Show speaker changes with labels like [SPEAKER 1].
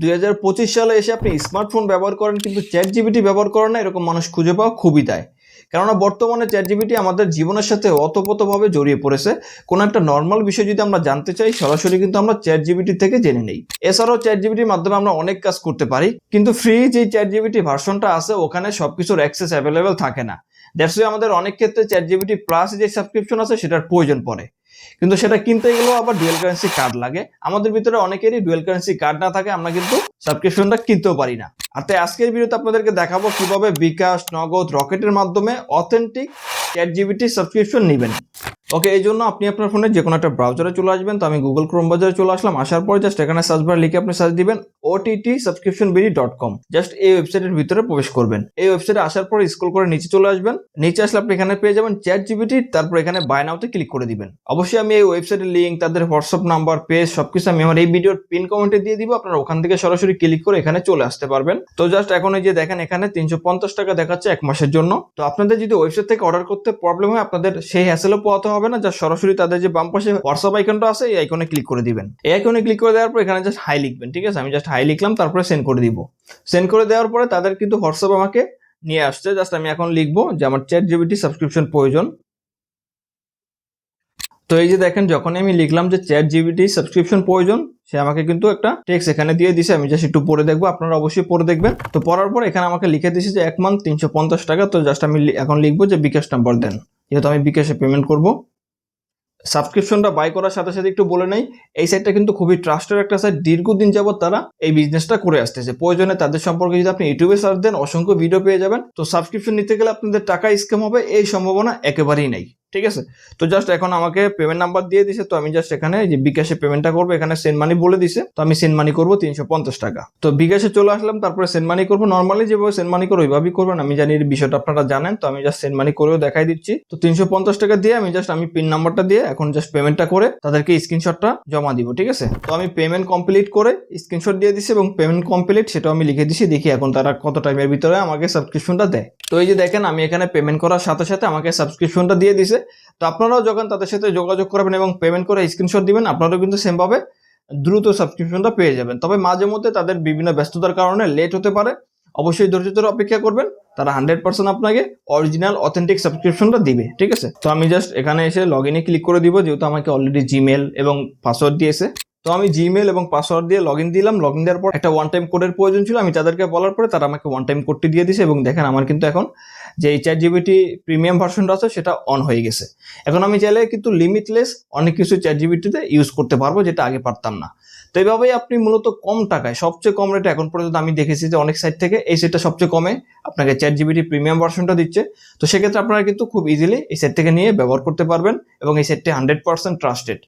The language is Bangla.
[SPEAKER 1] দুই হাজার পঁচিশ সালে এসে আপনি স্মার্টফোন ব্যবহার করেন, কিন্তু চ্যাট জিবিটি ব্যবহার করেন না, এরকম মানুষ খুঁজে পাওয়া খুবই দেয়। কেননা বর্তমানে চ্যাট জিবিটি আমাদের জীবনের সাথে অতপ্রতভাবে জড়িয়ে পড়েছে। কোনো একটা নর্মাল বিষয় যদি আমরা জানতে চাই, সরাসরি কিন্তু আমরা চ্যাট জিবিটি থেকে জেনে নেই। এছাড়াও চ্যাট জিবিটির মাধ্যমে আমরা অনেক কাজ করতে পারি, কিন্তু ফ্রি যে চ্যাট জিবিটি ভার্সনটা আছে, ওখানে সবকিছুর অ্যাক্সেস অ্যাভেলেবেল থাকে না। দ্যাটস আমাদের অনেক ক্ষেত্রে চ্যাট জিবিটি প্লাস যে সাবস্ক্রিপশন আছে, সেটার প্রয়োজন পড়ে। কিন্তু সেটা কিনতে গেলেও আবার ডুয়েল কারেন্সি কার্ড লাগে। আমাদের ভিতরে অনেকেরই ডুয়েল কারেন্সি কার্ড না থাকে, আমরা কিন্তু সাবস্ক্রিপশনটা কিনতেও পারি না। আর তাই আজকের ভিডিওতে আপনাদেরকে দেখাবো কীভাবে বিকাশ, নগদ, রকেটের মাধ্যমে অথেন্টিক চ্যাট জিবিটি সাবস্ক্রিপশন নেবেন। ওকে এই জন্য আপনি আপনার ফোনে যে কোনো একটা ব্রাউজারে চলে আসবেন। তো আমি গুগল ক্রোম ব্রাউজারে চলে আসলাম। আসার পর জাস্ট এখানে সার্চ বার লিখে আপনি সার্চ দিবেন। OTT subscription BD dot com just এই ওয়েবসাইটের ভিতরে প্রবেশ করবেন। এই ওয়েবসাইটে আসার পর স্ক্রল করে নিচে চলে আসবেন। নিচে আসলে আপনি এখানে পেয়ে যাবেন চ্যাট জিবিটি তারপর এখানে বাই নাওতে ক্লিক করে দিবেন। অবশ্যই আমি এই ওয়েবসাইটের লিঙ্ক তাদের হোয়াটসঅ্যাপ নাম্বার পেজ সবকিছু আমি আমার এই ভিডিওর পিন কমেন্টে দিয়ে দিব। আপনারা ওখান থেকে সরাসরি ক্লিক করে এখানে চলে আসতে পারবেন। তো জাস্ট এখন এই যে দেখেন এখানে তিনশো পঞ্চাশ টাকা দেখাচ্ছে এক মাসের জন্য। তো আপনাদের যদি ওয়েবসাইট থেকে অর্ডার করতে প্রবলেম হয়, আপনাদের সেই হ্যাসেলও পোয়াতে হবে না। যা সরাসরি তাদের যে বাম পাশে হোয়াটসঅ্যাপ আইকনটা আছে, এই আইকনে ক্লিক করে দিবেন। এই আইকনে ক্লিক করে দেওয়ার পর এখানে জাস্ট হাই লিখবেন, ঠিক আছে? আমি জাস্ট হাই লিখলাম, তারপরে সেন্ড করে দিব। সেন্ড করে দেওয়ার পরে তাদের কিন্তু হোয়াটসঅ্যাপ আমাকে নিয়ে আসছে। জাস্ট আমি এখন লিখব যে আমার চ্যাট জিবিটি সাবস্ক্রিপশন প্রয়োজন। তো এই যে দেখেন যখন আমি লিখলাম যে চ্যাট জিবিটি সাবস্ক্রিপশন প্রয়োজন, সে আমাকে কিন্তু একটা টেক্স এখানে দিয়ে দিছে। আমি জাস্ট একটু পড়ে দেখব, আপনারা অবশ্যই পড়ে দেখবেন। তো পড়ার পর এখানে আমাকে লিখে দিছে যে এক মান্থ তিনশো পঞ্চাশ টাকা। তো জাস্ট আমি এখন লিখব যে বিকাশ নাম্বার দেন। যেহেতু আমি বিকাশে পেমেন্ট করব। সাবস্ক্রিপশনটা বাই করার সাথে সাথে একটু বলে নেই, এই সাইটটা কিন্তু খুবই ট্রাস্টের একটা সাইট দীর্ঘদিন যাবত তারা এই বিজনেসটা করে আসতেছে। প্রয়োজনে তাদের সম্পর্কে যদি আপনি ইউটিউবে সার্চ দেন, অসংখ্য ভিডিও পেয়ে যাবেন। তো সাবস্ক্রিপশন নিতে গেলে আপনাদের টাকা স্ক্যাম হবে, এই সম্ভাবনা একেবারেই নেই। ঠিক আছে? তো জাস্ট এখন আমাকে পেমেন্ট নাম্বার দিয়ে দিছে, তো আমি জাস্ট এখানে যে বিকাশে পেমেন্টটা করব, এখানে সেন্ড মানি বলে দিছে, তো আমি সেন্ড মানি করব তিনশো পঞ্চাশ টাকা। তো বিকাশে চলে আসলাম, তারপরে সেন্ড মানি করব। নর্মালি যেভাবে সেন্ড মানি করব ওইভাবেই করবেন, আমি জানি এই বিষয়টা আপনারা জানেন, তো আমি জাস্ট সেন্ড মানি করেও দেখাই দিচ্ছি। তো তিনশো পঞ্চাশ টাকা দিয়ে আমি জাস্ট আমি পিন নাম্বারটা দিয়ে এখন জাস্ট পেমেন্টটা করে তাদেরকে স্ক্রিনশটটা জমা দিব, ঠিক আছে? তো আমি পেমেন্ট কমপ্লিট করে স্ক্রিনশট দিয়ে দিছি এবং পেমেন্ট কমপ্লিট সেটাও আমি লিখে দিছি, দেখি এখন তারা কত টাইমের ভিতরে আমাকে সাবস্ক্রিপশনটা দেয়। তো এই যে দেখেন, আমি এখানে পেমেন্ট করার সাথে সাথে আমাকে সাবস্ক্রিপশনটা দিয়ে দিছে। তো আপনারাও যখন তাদের সাথে যোগাযোগ করবেন এবং পেমেন্ট করে স্ক্রিনশট দিবেন, আপনারাও কিন্তু সেমভাবে দ্রুত সাবস্ক্রিপশনটা পেয়ে যাবেন। তবে মাঝে মধ্যে তাদের বিভিন্ন ব্যস্ততার কারণে লেট হতে পারে। অবশ্যই ধৈর্য ধরে অপেক্ষা করবেন। তারা হান্ড্রেড পার্সেন্ট আপনাকে অরিজিনাল অথেন্টিক সাবস্ক্রিপশনটা দিবে, ঠিক আছে? তো আমি জাস্ট এখানে এসে লগ ইনে ক্লিক করে দিব, যেহেতু আমাকে অলরেডি জিমেল এবং পাসওয়ার্ড দিয়েছে। তো আমি জিমেল এবং পাসওয়ার্ড দিয়ে লগ ইন দিলাম। লগ ইন দেওয়ার পর একটা ওয়ান টাইম কোডের প্রয়োজন ছিল। আমি তাদেরকে বলার পরে তারা আমাকে ওয়ান টাইম কোডটি দিয়ে দিয়েছে এবং দেখেন আমার কিন্তু এখন যে এই চ্যাট জিবিটি প্রিমিয়াম ভার্সনটা আছে, সেটা অন হয়ে গেছে। এখন আমি চাইলে কিন্তু লিমিটলেস অনেক কিছু চ্যাট জিবিটিতে ইউজ করতে পারব, যেটা আগে পারতাম না। তো এইভাবেই আপনি মূলত কম টাকায়, সবচেয়ে কম রেটে এখন পর্যন্ত আমি দেখেছি যে অনেক সাইট থেকে এই সেটটা সবচেয়ে কমে আপনাকে চ্যাট জিবিটি প্রিমিয়াম ভার্সনটা দিচ্ছে। তো সেক্ষেত্রে আপনারা কিন্তু খুব ইজিলি এই সেট থেকে নিয়ে ব্যবহার করতে পারবেন এবং এই সেটটি হান্ড্রেড পার্সেন্ট ট্রাস্টেড